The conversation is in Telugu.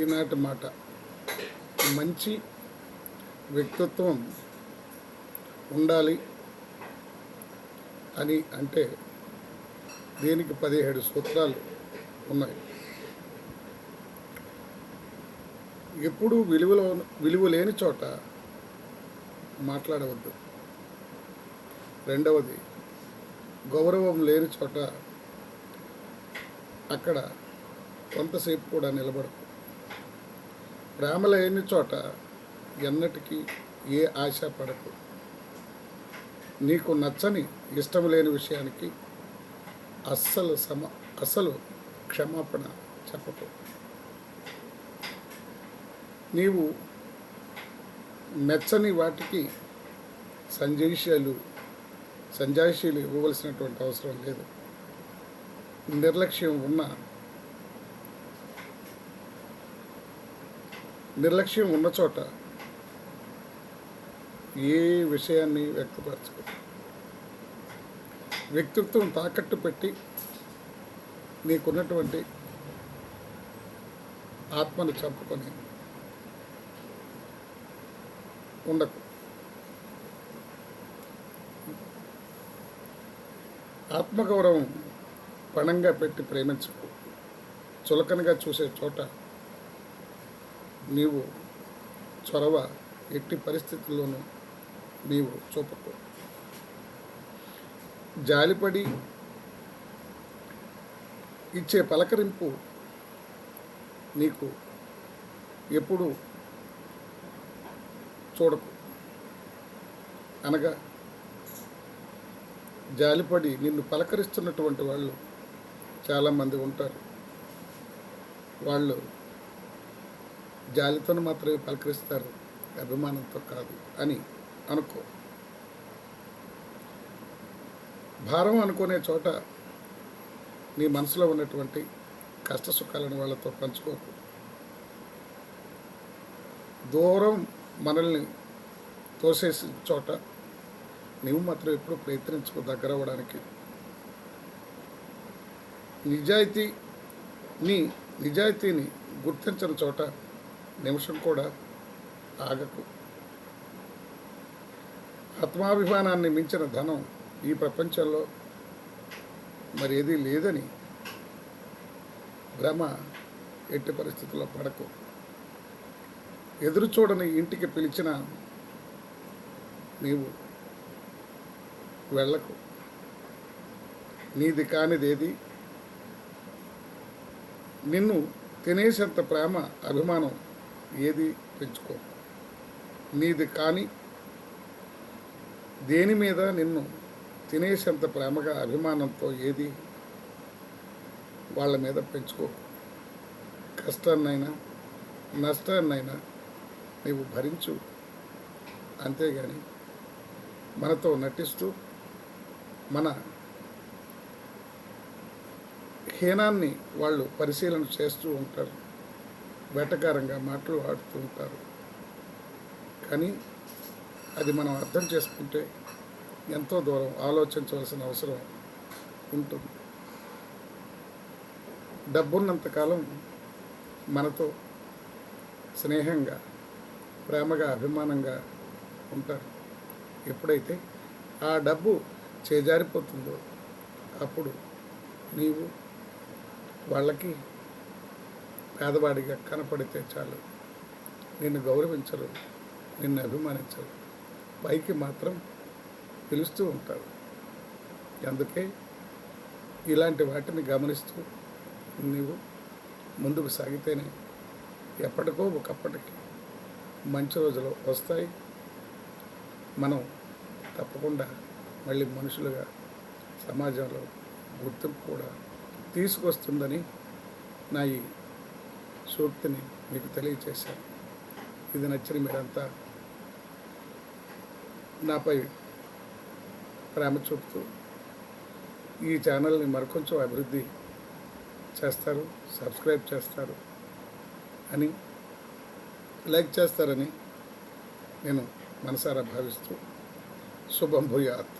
ఈనాటి మాట. మంచి వ్యక్తిత్వం ఉండాలి అని అంటే దీనికి పదిహేడు సూత్రాలు ఉన్నాయి. ఎప్పుడూ విలువలో విలువ లేని చోట మాట్లాడవద్దు. రెండవది గౌరవం లేని చోట అక్కడ కొంతసేపు కూడా నిలబడకు. ప్రేమ లేని చోట ఎన్నటికీ ఏ ఆశ పడకు. నీకు నచ్చని ఇష్టం లేని విషయానికి అస్సలు సమ అసలు క్షమాపణ చెప్పకు. నీవు మెచ్చని వాటికి సంజయశాలు సంజాయిషీలు ఇవ్వవలసినటువంటి అవసరం లేదు. నిర్లక్ష్యం ఉన్న నిర్లక్ష్యం ఉన్న చోట ఏ విషయాన్ని వ్యక్తపరచుకో. వ్యక్తిత్వం తాకట్టు పెట్టి నీకున్నటువంటి ఆత్మను చంపుకొని ఉండకు. ఆత్మగౌరవం పణంగా పెట్టి ప్రేమించుకో. చులకనగా చూసే చోట నీవు చొరవ ఎట్టి పరిస్థితుల్లోనూ నీవు చూపకు. జాలిపడి ఇచ్చే పలకరింపు నీకు ఎప్పుడు చూడకు. అనగా జాలిపడి నిన్ను పలకరిస్తున్నటువంటి వాళ్ళు చాలామంది ఉంటారు. వాళ్ళు జాలితో మాత్రమే పలకరిస్తారు. అభిమానంతో కాదు అని అనుకో. భారం అనుకునే చోట నీ మనసులో ఉన్నటువంటి కష్ట సుఖాలను వాళ్ళతో పంచుకోకు. దూరం మనల్ని తోసేసిన చోట నువ్వు మాత్రం ఎప్పుడు ప్రయత్నించుకో దగ్గర అవ్వడానికి. నిజాయితీ నీ నిజాయితీని గుర్తించని చోట నిమిషం కూడా ఆగకు. ఆత్మాభిమానాన్ని మించిన ధనం ఈ ప్రపంచంలో మరి ఏదీ లేదని భ్రమ ఎట్టి పరిస్థితుల్లో పడకు. ఎదురు చూడని ఇంటికి పిలిచిన నీవు వెళ్ళకు. నీది కానిదేది. నిన్ను తినేసేంత ప్రేమ అభిమానం ఏది పెంచుకో నీది కానీ దేని మీద నిన్ను తినేసేంత ప్రేమగా అభిమానంతో ఏది వాళ్ళ మీద పెంచుకో. కష్టాన్నైనా నష్టాన్నైనా నీవు భరించు. అంతేగాని మనతో నటిస్తూ మన హీనాన్ని వాళ్ళు పరిశీలన చేస్తూ ఉంటారు. వేటకారంగా మాటలు ఆడుతూ ఉంటారు కానీ అది మనం అర్థం చేసుకుంటే ఎంతో దూరం ఆలోచించవలసిన అవసరం ఉంటుంది. డబ్బున్నంతకాలం మనతో స్నేహంగా ప్రేమగా అభిమానంగా ఉంటారు. ఎప్పుడైతే ఆ డబ్బు చేజారిపోతుందో అప్పుడు నీవు వాళ్ళకి పేదవాడిగా కనపడితే చాలు. నిన్ను గౌరవించరు నిన్ను అభిమానించరు. పైకి మాత్రం పిలుస్తూ ఉంటారు. అందుకే ఇలాంటి వాటిని గమనిస్తూ నీవు ముందుకు సాగితేనే ఎప్పటికో ఒకప్పటికి మంచి రోజులు వస్తాయి. మనం తప్పకుండా మళ్ళీ మనుషులుగా సమాజంలో గుర్తింపు కూడా తీసుకొస్తుందని నా ఈ సూక్తిని మీకు తెలియచేశాను. ఇది నచ్చిన మీరంతా నాపై ప్రేమ చూపుతూ ఈ ఛానల్ని మరికొంచెం అభివృద్ధి చేస్తారు సబ్స్క్రైబ్ చేస్తారు అని లైక్ చేస్తారని నేను మనసారా భావిస్తూ శుభం భూయాత్.